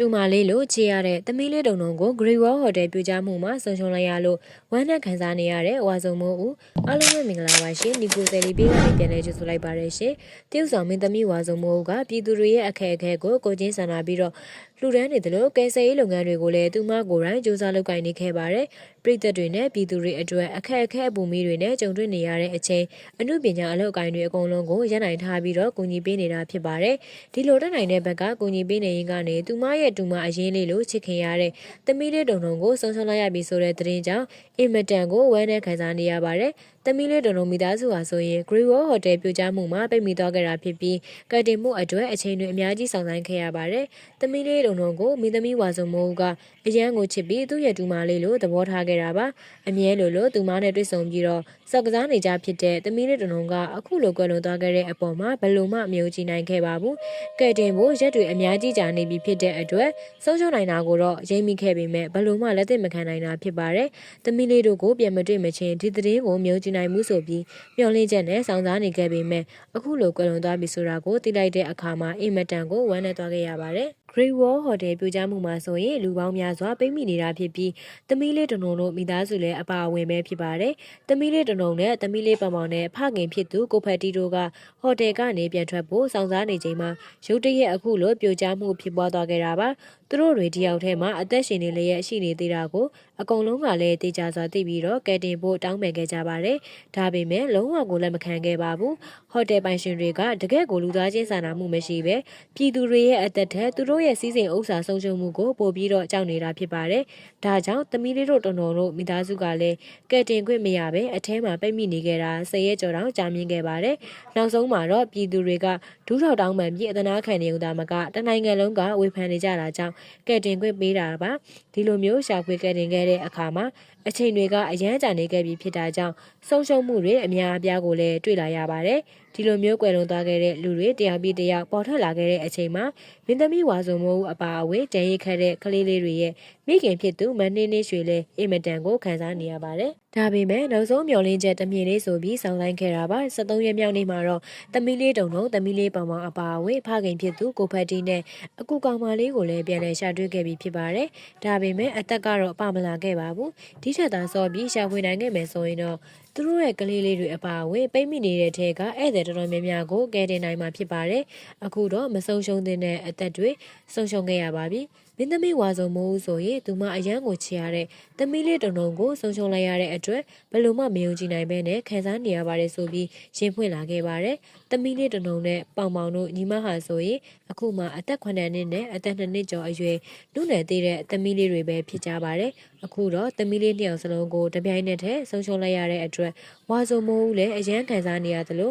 တူမာလေးလိုချေရတဲ့သမီးလေးတုံတုံကို Great Wall Hotel ပြကြမှုမှာဆုံရှုံလိုက်ရလို့ဝမ်းနဲ့ခံစားနေရတဲ့ဝါစုံမိုးဦးအားလုံးပဲမင်္ဂလာပါရှင်ဒီကိုဆယ်လီပေးကနေပြန်လဲကြိုဆိုလိုက်ပါရရှင်တရုတ်ဆောင်မင်းသမီးဝါစုံမိုးဦးကပြည်သူတွေရဲ့အခက်အခဲကိုကိုချင်းဆန္ဒပြီးတော့ လှူဒန်းနေတယ်လို့ကယ်ဆယ်ရေးလုပ်ငန်းတွေကိုလည်းသူမကိုယ်တိုင်စ조사လုပ်ကိုင်နေခဲ့ပါတယ်ပြည်သက်တွေနဲ့ပြည်သူတွေအတွက်အခက်အခဲအပူမီတွေနဲ့ကြုံတွေ့နေရတဲ့အချိန်အမှုပညာအလုပ်အကိုင်တွေအကုန်လုံးကိုရန်နိုင်ထားပြီးတော့ကူညီပေးနေတာဖြစ်ပါတယ်ဒီလိုတက်နိုင်တဲ့ဘက်ကကူညီပေးနေရင်ကနေသူမရဲ့တူမအရင်လေးလို့ချစ်ခင်ရတဲ့သမီးလေးတုံတုံကိုဆုံးရှုံးလိုက်ရပြီဆိုတဲ့သတင်းကြောင့်အင်မတန်ကိုဝမ်းနဲ့ခံစားနေရပါတယ် သမီးလေးတုံတုံမိသားစုဟာဆိုရင် Great Wall Hotel ပြကြမှုမှာပိတ်မိသွားခဲ့တာဖြစ်ပြီးကတ်တင်မှုအတွက်အချိန်တွေအများကြီးဆောင်ဆိုင်ခဲ့ရပါတယ်သမီးလေးတုံတုံကိုမိသမီးဝါစုံမိုးကအရန်ကိုချစ်ပြီးသူ့ရဲ့တူမလေးလို့သဘောထားခဲ့တာပါအမြဲလိုလိုသူမနဲ့တွေ့ဆုံပြီးတော့စက်ကစားနေကြဖြစ်တဲ့သမီးလေးတုံတုံကအခုလိုကွယ်လွန်သွားခဲ့တဲ့အပေါ်မှာဘယ်လိုမှမယုံကြည်နိုင်ခဲ့ပါဘူးကတ်တင်ဖို့ရက်တွေအများကြီးကြာနေပြီဖြစ်တဲ့အတွက်ဆုံးရှုံးနိုင်တာကိုတော့ရိပ်မိခဲ့ပေမဲ့ဘယ်လိုမှလက်သင့်မခံနိုင်တာဖြစ်ပါတယ်သမီးလေးတို့ကိုပြန်မတွေ့မချင်းဒီသတင်းကိုမယုံကြည်နိုင်ဘူးဆိုပြီးမျှော်လင့်ချက်နဲ့စောင့်စားနေခဲ့ပေမဲ့အခုလိုကွယ်လွန်သွားပြီဆိုတာကိုသိလိုက်တဲ့အခါမှာအိမ်မက်တန်ကိုဝမ်းနဲ့သွားခဲ့ရပါတယ်။ Great Wall Hotel ပြကြမှုမှာဆိုရင်လူပေါင်းများစွာပိတ်မိနေတာဖြစ်ပြီးသမီးလေးတနုံတို့မိသားစုလည်းအပါအဝင်ပဲဖြစ်ပါတယ်။သမီးလေးတနုံနဲ့သမီးလေးပမောင်နဲ့ဖခင်ဖြစ်သူကိုဖက်တီတို့ကဟိုတယ်ကနေပြန်ထွက်ဖို့စောင့်စားနေချိန်မှာရုတ်တရက်အခုလိုပြိုကျမှုဖြစ်ပွားသွားခဲ့တာပါ။သူတို့တွေဒီရောက်ထဲမှာအသက်ရှင်နေလျက်ရှိနေသေးတာကိုအကုန်လုံးကလည်းတေချာစွာသိပြီးတော့ကဲတင်ဖို့တောင်းပန်ခဲ့ကြပါတယ်။ဒါပေမဲ့လုံးဝကိုလက်မခံခဲ့ပါဘူး။ဟိုတယ်ပိုင်ရှင်တွေကတကယ့်ကိုလူသားချင်းစာနာမှုမရှိပဲပြည်သူတွေရဲ့အသက်ထက်သူတို့ရဲ့စီးစိမ်ဥစ္စာဆုံးရှုံးမှုကိုပို့ပြီးတော့ကြောက်နေတာဖြစ်ပါတယ်။ဒါကြောင့်သမီးလေးတို့တော်တော်တို့မိသားစုကလည်းကဲတင်ခွင့်မရပဲအထဲမှာပိတ်မိနေခဲ့တာဆယ်ရက်ကျော်တောင်ကြာမြင့်ခဲ့ပါတယ်။နောက်ဆုံးမှာတော့ပြည်သူတွေကဒူးထောက်တောင်းပန်ပြီးအသနာခံနေုံသာမကတနိုင်ငံလုံးကဝေဖန်နေကြတာကြောင့်ကဲတင်ခွင့်ပေးတာပါ။ဒီလိုမျိုးရှာဖွေကဲတင်ခဲ့တဲ့အခါမှာအချိန်တွေကအရန်ကြာနေခဲ့ပြီဖြစ်တာကြောင့်ဆုံးရှုံးမှုတွေအများအပြားကိုလည်းတွေ့လာရပါတယ်။ဒီလိုမျိုးကွယ်လွန်သွားခဲ့တဲ့လူတွေတရားပြီးတရားပေါ်ထွက်လာခဲ့တဲ့အချိန်မှာမင်းသမီးဝါစုံမိုးအပါအဝင်တန်ရိတ်ခတ်တဲ့ကလေးလေးတွေရဲ့မိခင်ဖြစ်သူမနှင်းနှင်းရွှေလည်းအင်မတန်ကိုခံစားနေရပါတယ်။ ဒါပေမဲ့နောက်ဆုံးမျော်လင့်ချက်တမြင်လေးဆိုပြီးဆောင်းလိုက်ခဲ့တာပါ73ရက်မြောက်နေ့မှာတော့သမီးလေးတုံတုံသမီးလေးပောင်ပောင်အပါအဝင်ဖခင်ဖြစ်သူကိုဖက်တီနဲ့အကူကောင်မလေးကိုလည်းပြန်လည်ရှာတွေ့ခဲ့ပြီးဖြစ်ပါတယ်။ဒါပေမဲ့အသက်ကတော့ပမလာခဲ့ပါဘူး။ဒီထက်သာစောပြီးရှာဖွေနိုင်ခဲ့မယ်ဆိုရင်တော့သူတို့ရဲ့ကလေးလေးတွေအပါအဝင်ပိတ်မိနေတဲ့ထဲကဧည့်သည်တော်တော်များများကိုကယ်တင်နိုင်မှာဖြစ်ပါတယ်။အခုတော့မဆုံးရှုံးတဲ့အသက်တွေဆုံးရှုံးခဲ့ရပါပြီ။ မင်းသမီးဝါစုံမိုးဆိုရင်သူမအရန်ကိုချရတဲ့သမီးလေးတုံတုံကိုဆုံးရှုံးလိုက်ရတဲ့အတွက်ဘယ်လိုမှမယုံကြည်နိုင်ပဲနဲ့ခံစားနေရပါတယ်ဆိုပြီးရင်ဖွင့်လာခဲ့ပါတယ်။သမီးလေးတုံတုံနဲ့ပေါင်ပေါင်တို့ညီမဟာဆိုရင်အခုမှအသက်9နှစ်နဲ့အသက်2နှစ်ကျော်အရွယ်နုနယ်သေးတဲ့သမီးလေးတွေပဲဖြစ်ကြပါတယ်။အခုတော့သမီးလေးနှစ်ယောက်စလုံးကိုတပြိုင်နက်တည်းဆုံးရှုံးလိုက်ရတဲ့အတွက်ဝါစုံမိုးလည်းအရန်ခံစားနေရသလို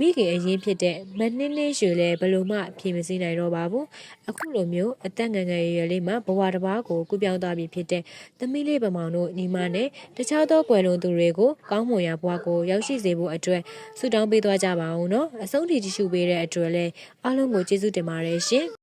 မိခင်အရင်ဖြစ်တဲ့မနှင်းနှင်းရွှေလည်းဘယ်လိုမှဖြေမစည်းနိုင်တော့ပါဘူးအခုလိုမျိုးအသက်ငယ်ငယ်ရွယ်လေးမှာဘဝတစ်ပါးကိုကူပြောင်းသွားပြီဖြစ်တဲ့သမီးလေးပမောင်တို့ညီမနဲ့တခြားသောကွယ်လွန်သူတွေကိုကောင်းမွန်ရာဘဝကိုရောက်ရှိစေဖို့အတွက်ဆုတောင်းပေးသွားကြပါအောင်နော်အဆုံးထိကြည့်ရှုပေးတဲ့အတွက်လည်းအားလုံးကိုကျေးဇူးတင်ပါတယ်ရှင်